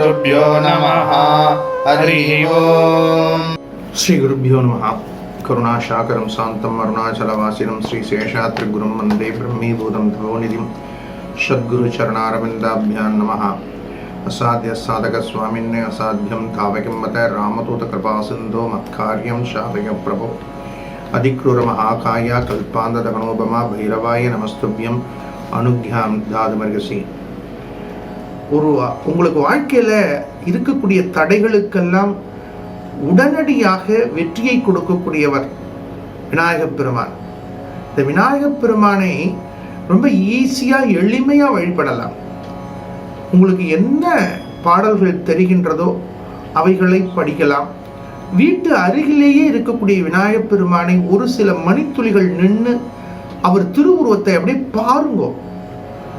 श्रीगुरुभ्यो नमः। हरिः ओम्। श्रीगुरुभ्यो नमः। करुणाशाकरं शान्तम् अरुणाचलवासिनं श्रीशेषात्रिगुरुं वन्दे ब्रह्मीभूतं तमोनिधिं षद्गुरुचरणारविन्दाभ्यां नमः। అసాధ్య సాధక స్వామిన్నే అసాధ్యం తావకిం మత రామదూత కృపాసింధో మత్కార్యం శారయ ప్రభు అధిక్రూర మహాకాయ కల్పాంధ దహనోపమ భైరవాయ నమస్తుభ్యం అనుజ్ఞాం దాదుమర్గసి ஒரு உங்களுக்கு வாழ்க்கையில் இருக்கக்கூடிய தடைகளுக்கெல்லாம் உடனடியாக வெற்றியை கொடுக்கக்கூடியவர் விநாயகப் பெருமான். இந்த விநாயகப் பெருமானை ரொம்ப ஈஸியாக எளிமையாக வழிபடலாம். உங்களுக்கு என்ன பாடல்கள் தெரிகின்றதோ அவைகளை படிக்கலாம். வீட்டு அருகிலேயே இருக்கக்கூடிய விநாயகப் பெருமானை ஒரு சில மணித்துளிகள் நின்று அவர் திருவுருவத்தை அப்படியே பாருங்கோ.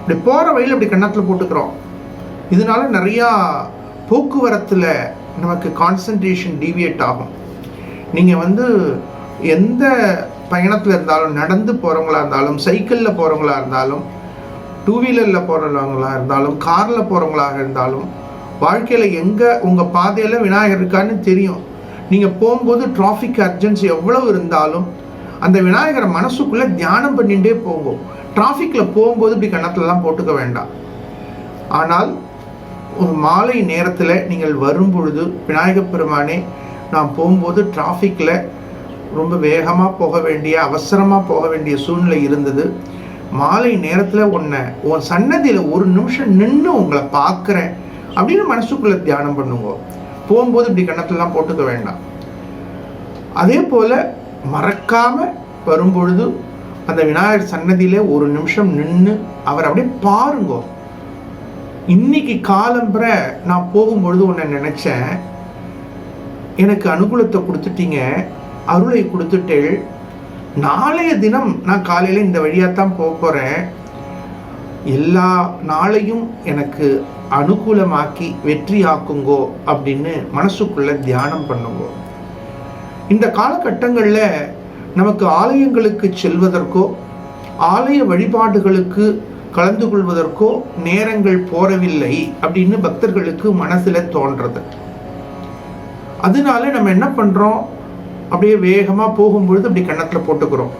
இப்படி போகிற வழியில் அப்படி கண்ணத்தில் போட்டுக்கிறோம். இதனால நிறையா போக்குவரத்தில் நமக்கு கான்சன்ட்ரேஷன் டீவியேட் ஆகும். நீங்கள் வந்து எந்த பயணத்தில் இருந்தாலும் நடந்து போகிறவங்களா இருந்தாலும் சைக்கிளில் போகிறவங்களா இருந்தாலும் டூ வீலரில் போகிறவங்களா இருந்தாலும் காரில் போகிறவங்களாக இருந்தாலும் வாழ்க்கையில் எங்கே உங்கள் பாதையில் விநாயகர் இருக்கான்னு தெரியும். நீங்கள் போகும்போது டிராஃபிக் அர்ஜென்சி எவ்வளவு இருந்தாலும் அந்த விநாயகரை மனசுக்குள்ளே தியானம் பண்ணிகிட்டே போகும். டிராஃபிக்கில் போகும்போது இப்படி கன்னத்துலலாம் போட்டுக்க வேண்டாம். ஆனால் ஒரு மாலை நேரத்தில் நீங்கள் வரும் பொழுது விநாயகப் பெருமானே நான் போகும்போது டிராஃபிக்கில் ரொம்ப வேகமாக போக வேண்டிய அவசரமாக போக வேண்டிய சூழ்நிலை இருந்தது. மாலை நேரத்தில் உன்னை உன் சன்னதியில் ஒரு நிமிஷம் நின்று உங்களை பார்க்குறேன் அப்படின்னு மனசுக்குள்ளே தியானம் பண்ணுங்க. போகும்போது இப்படி கன்னத்துலலாம் போட்டுக்க வேண்டாம். அதே போல் மறக்காமல் வரும்பொழுது அந்த விநாயகர் சன்னதியில் ஒரு நிமிஷம் நின்று அவர் அப்படியே பாருங்கோ. இன்னைக்கு காலம்புரை நான் போகும்பொழுது ஒன்று நினச்சேன். எனக்கு அனுகூலத்தை கொடுத்துட்டீங்க அருளை கொடுத்துட்டு நாளைய தினம் நான் காலையில் இந்த வழியாக தான் போக போகிறேன் எல்லா நாளையும் எனக்கு அனுகூலமாக்கி வெற்றி ஆக்குங்கோ அப்படின்னு மனசுக்குள்ள தியானம் பண்ணுங்கோ. இந்த காலகட்டங்களில் நமக்கு ஆலயங்களுக்கு செல்வதற்கோ ஆலய வழிபாடுகளுக்கு கலந்து கொள்வதற்கோ நேரங்கள் போறவில்லை அப்படின்னு பக்தர்களுக்கு மனசுல தோன்றது. அதனால நம்ம என்ன பண்றோம்? அப்படியே வேகமா போகும்பொழுது அப்படி கண்ணத்துல போட்டுக்கிறோம்.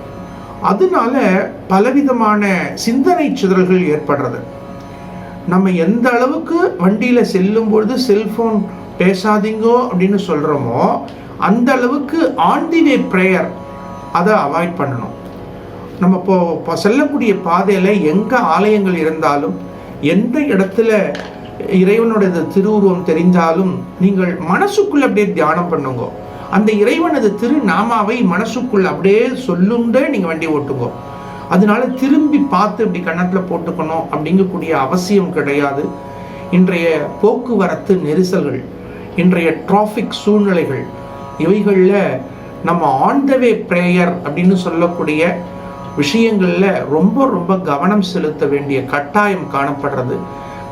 அதனால பலவிதமான சிந்தனை சிதறல்கள் ஏற்படுறது. நம்ம எந்த அளவுக்கு வண்டியில செல்லும் பொழுது செல்போன் பேசாதீங்கோ அப்படின்னு சொல்றோமோ அந்த அளவுக்கு ஆன் தி வே ப்ரேயர் அதை அவாய்ட் பண்ணணும். நம்ம இப்போ செல்லக்கூடிய பாதையில் எங்கே ஆலயங்கள் இருந்தாலும் எந்த இடத்துல இறைவனுடைய திருவுருவம் தெரிஞ்சாலும் நீங்கள் மனசுக்குள்ள அப்படியே தியானம் பண்ணுங்க. அந்த இறைவனது திருநாமாவை மனசுக்குள்ள அப்படியே சொல்லுண்டே நீங்கள் வண்டி ஓட்டுங்க. அதனால திரும்பி பார்த்து இப்படி கன்னத்தில் போட்டுக்கணும் அப்படிங்கக்கூடிய அவசியம் கிடையாது. இன்றைய போக்குவரத்து நெரிசல்கள் இன்றைய டிராஃபிக் சூழ்நிலைகள் இவைகளில் நம்ம ஆன் த வே ப்ரேயர் அப்படின்னு சொல்லக்கூடிய விஷயங்களில் ரொம்ப ரொம்ப கவனம் செலுத்த வேண்டிய கட்டாயம் காணப்படுறது.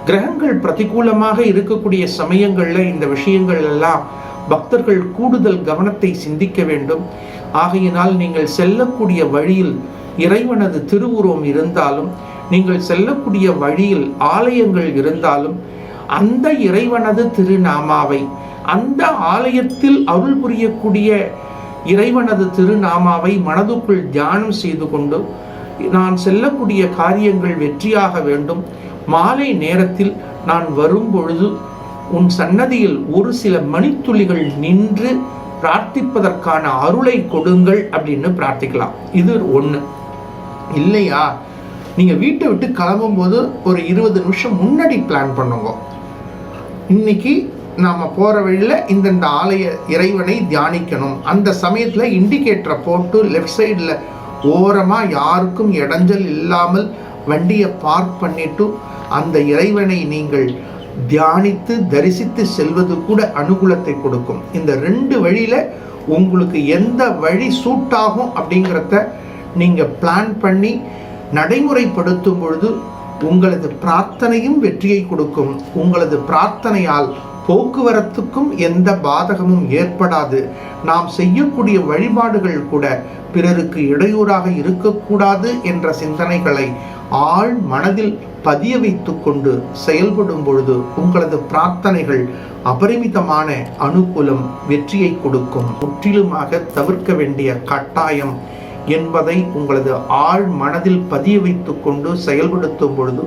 கிரகங்கள் பிரதிகூலமாக இருக்கக்கூடிய சமயங்களில் இந்த விஷயங்கள் எல்லாம் பக்தர்கள் கூடுதல் கவனத்தை சிந்திக்க வேண்டும். ஆகையினால் நீங்கள் செல்லக்கூடிய வழியில் இறைவனது திருவுருவம் இருந்தாலும் நீங்கள் செல்லக்கூடிய வழியில் ஆலயங்கள் இருந்தாலும் அந்த இறைவனது திருநாமாவை அந்த ஆலயத்தில் அருள் புரியக்கூடிய இறைவனது திருநாமாவை மனதுக்குள் தியானம் செய்து கொண்டு நான் செல்லக்கூடிய காரியங்கள் வெற்றியாக வேண்டும். மாலை நேரத்தில் நான் வரும் பொழுது உன் சன்னதியில் ஒரு சில மணித்துளிகள் நின்று பிரார்த்திப்பதற்கான அருளை கொடுங்கள் அப்படின்னு பிரார்த்திக்கலாம். இது ஒன்று இல்லையா? நீங்கள் வீட்டை விட்டு கிளம்பும் போது ஒரு இருபது நிமிஷம் முன்னாடி பிளான் பண்ணுங்க. இன்னைக்கு நாம் போகிற வழியில் இந்தந்த ஆலய இறைவனை தியானிக்கணும். அந்த சமயத்தில் இண்டிகேட்டரை போட்டு லெஃப்ட் சைடில் ஓரமாக யாருக்கும் இடைஞ்சல் இல்லாமல் வண்டியை பார்க் பண்ணிட்டு அந்த இறைவனை நீங்கள் தியானித்து தரிசித்து செல்வது கூட அனுகூலத்தை கொடுக்கும். இந்த ரெண்டு வழியில் உங்களுக்கு எந்த வழி சூட் ஆகும் அப்படிங்கிறத நீங்கள் பிளான் பண்ணி நடைமுறைப்படுத்தும் பொழுது உங்களது பிரார்த்தனையும் வெற்றியை கொடுக்கும். உங்களது பிரார்த்தனையால் போக்குவரத்துக்கும் எந்த பாதகமும் ஏற்படாது. நாம் செய்யக்கூடிய வழிபாடுகள் கூட பிறருக்கு இடையூறாக இருக்கக்கூடாது என்ற சிந்தனைகளை ஆழ் மனதில் பதிய வைத்து கொண்டு செயல்படும் பொழுது உங்களது பிரார்த்தனைகள் அபரிமிதமான அனுகூலம் வெற்றியை கொடுக்கும். முற்றிலுமாக தவிர்க்க வேண்டிய கட்டாயம் என்பதை உங்களது ஆழ் மனதில் பதிய வைத்து கொண்டு செயல்படுத்தும் பொழுது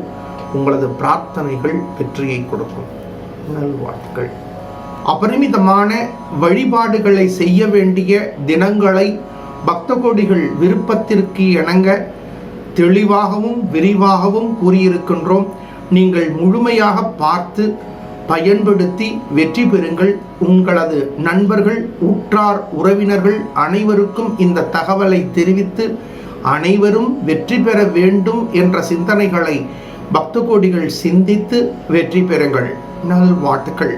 உங்களது பிரார்த்தனைகள் வெற்றியை கொடுக்கும். நல்வாழ்த்துக்கள் அபரிமிதமான வழிபாடுகளை செய்ய வேண்டிய தினங்களை பக்த கோடிகள் விருப்பத்திற்கு இணங்க தெளிவாகவும் விரிவாகவும் கூறியிருக்கின்றோம். நீங்கள் முழுமையாக பார்த்து பயன்படுத்தி வெற்றி பெறுங்கள். உங்களது நண்பர்கள் உற்றார் உறவினர்கள் அனைவருக்கும் இந்த தகவலை தெரிவித்து அனைவரும் வெற்றி பெற வேண்டும் என்ற சிந்தனைகளை பக்த கோடிகள் சிந்தித்து வெற்றி பெறுங்கள். நல்வாழ்த்துக்கள்.